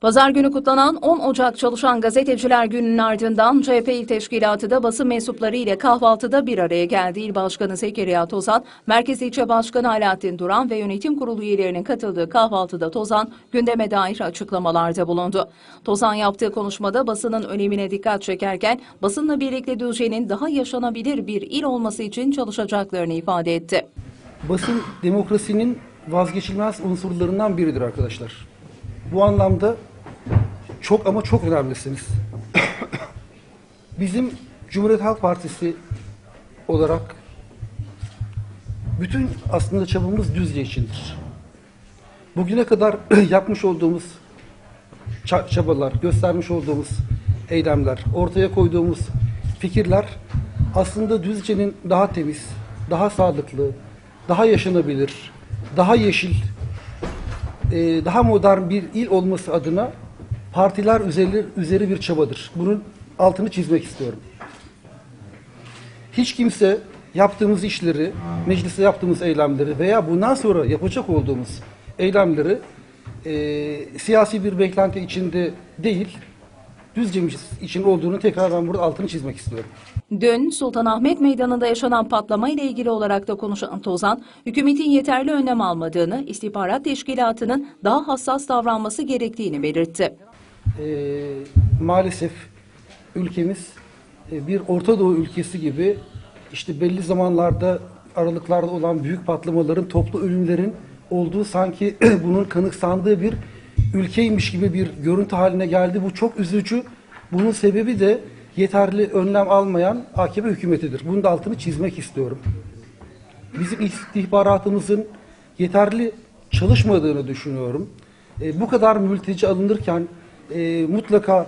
Pazar günü kutlanan 10 Ocak Çalışan Gazeteciler Günü'nün ardından CHP İl Teşkilatı da basın mensupları ile kahvaltıda bir araya geldi. İl Başkanı Zekeriya Tozan, Merkez İlçe Başkanı Alaaddin Duran ve yönetim kurulu üyelerinin katıldığı kahvaltıda Tozan gündeme dair açıklamalarda bulundu. Tozan yaptığı konuşmada basının önemine dikkat çekerken basınla birlikte Düzce'nin daha yaşanabilir bir il olması için çalışacaklarını ifade etti. Basın demokrasinin vazgeçilmez unsurlarından biridir arkadaşlar. Bu anlamda çok ama çok önemlisiniz. Bizim Cumhuriyet Halk Partisi olarak bütün aslında çabamız Düzce içindir. Bugüne kadar yapmış olduğumuz ça- çabalar, göstermiş olduğumuz eylemler, ortaya koyduğumuz fikirler aslında Düzce'nin daha temiz, daha sağlıklı, daha yaşanabilir, daha yeşil, e, daha modern bir il olması adına partiler üzeri, üzeri bir çabadır. Bunun altını çizmek istiyorum. Hiç kimse yaptığımız işleri, mecliste yaptığımız eylemleri veya bundan sonra yapacak olduğumuz eylemleri e, siyasi bir beklenti içinde değil, düzcemiz için olduğunu tekrar ben burada altını çizmek istiyorum. Dün Sultanahmet Meydanı'nda yaşanan patlama ile ilgili olarak da konuşan Tozan, hükümetin yeterli önlem almadığını, istihbarat teşkilatının daha hassas davranması gerektiğini belirtti. Ee, maalesef ülkemiz e, bir Orta Doğu ülkesi gibi işte belli zamanlarda aralıklarda olan büyük patlamaların, toplu ölümlerin olduğu sanki bunun kanıksandığı bir ülkeymiş gibi bir görüntü haline geldi. Bu çok üzücü. Bunun sebebi de yeterli önlem almayan AKP hükümetidir. Bunun da altını çizmek istiyorum. Bizim istihbaratımızın yeterli çalışmadığını düşünüyorum. E, bu kadar mülteci alınırken e, mutlaka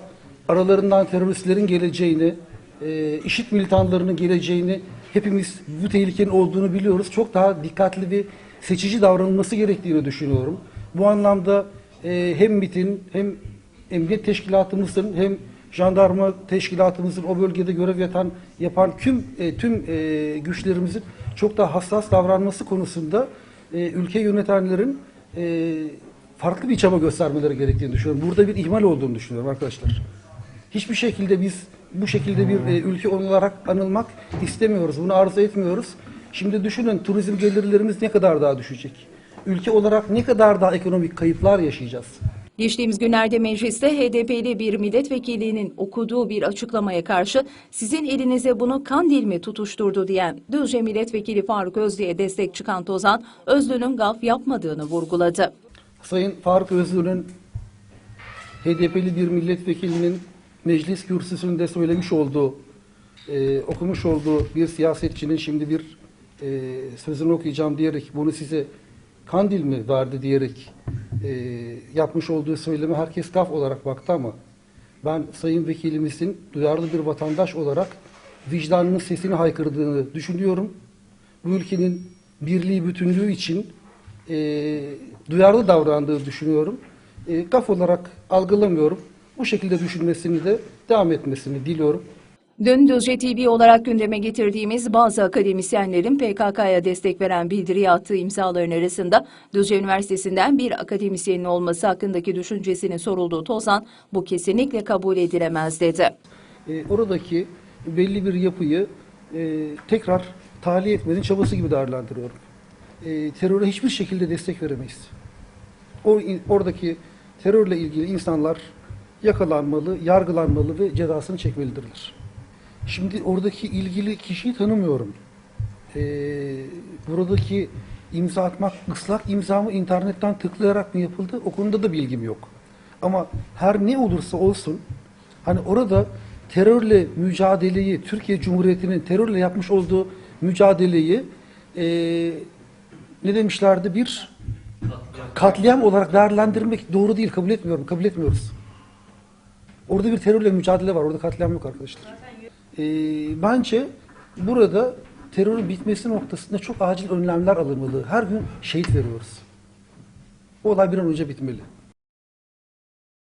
aralarından teröristlerin geleceğini, e, IŞİD militanlarının geleceğini hepimiz bu tehlikenin olduğunu biliyoruz. Çok daha dikkatli ve seçici davranılması gerektiğini düşünüyorum. Bu anlamda e, hem MİT'in hem emniyet teşkilatımızın hem jandarma teşkilatımızın o bölgede görev yatan yapan tüm e, tüm e, güçlerimizin çok daha hassas davranması konusunda e, ülke yönetenlerin e, farklı bir çaba göstermeleri gerektiğini düşünüyorum. Burada bir ihmal olduğunu düşünüyorum arkadaşlar. Hiçbir şekilde biz bu şekilde bir e, ülke olarak anılmak istemiyoruz. Bunu arzu etmiyoruz. Şimdi düşünün turizm gelirlerimiz ne kadar daha düşecek? Ülke olarak ne kadar daha ekonomik kayıplar yaşayacağız? Geçtiğimiz günlerde mecliste HDP'li bir milletvekilinin okuduğu bir açıklamaya karşı sizin elinize bunu Kandil mi tutuşturdu diyen Düzce milletvekili Faruk Özlü'ye destek çıkan Tozan, Özlü'nün gaf yapmadığını vurguladı. Sayın Faruk Özgür'ün HDP'li bir milletvekilinin meclis kürsüsünde söylemiş olduğu, e, okumuş olduğu bir siyasetçinin şimdi bir e, sözünü okuyacağım diyerek bunu size kandil mi verdi diyerek e, yapmış olduğu söyleme herkes gaf olarak baktı ama ben sayın vekilimizin duyarlı bir vatandaş olarak vicdanının sesini haykırdığını düşünüyorum. Bu ülkenin birliği, bütünlüğü için e, duyarlı davrandığı düşünüyorum. E, gaf olarak algılamıyorum. Bu şekilde düşünmesini de devam etmesini diliyorum. Dün Düzce TV olarak gündeme getirdiğimiz bazı akademisyenlerin PKK'ya destek veren bildiriye attığı imzaların arasında Düzce Üniversitesi'nden bir akademisyenin olması hakkındaki düşüncesinin sorulduğu Tozan, bu kesinlikle kabul edilemez dedi. E, oradaki belli bir yapıyı e, tekrar tahliye etmenin çabası gibi değerlendiriyorum. E, teröre hiçbir şekilde destek veremeyiz. O oradaki terörle ilgili insanlar yakalanmalı, yargılanmalı ve cezasını çekmelidirler. Şimdi oradaki ilgili kişiyi tanımıyorum. E, buradaki imza atmak, ıslak imza mı internetten tıklayarak mı yapıldı? O konuda da bilgim yok. Ama her ne olursa olsun hani orada terörle mücadeleyi, Türkiye Cumhuriyeti'nin terörle yapmış olduğu mücadeleyi e, ne demişlerdi bir katliam olarak değerlendirmek doğru değil. Kabul etmiyorum. Kabul etmiyoruz. Orada bir terörle mücadele var. Orada katliam yok arkadaşlar. E, bence burada terörün bitmesi noktasında çok acil önlemler alınmalı. Her gün şehit veriyoruz. Bu olay bir an önce bitmeli.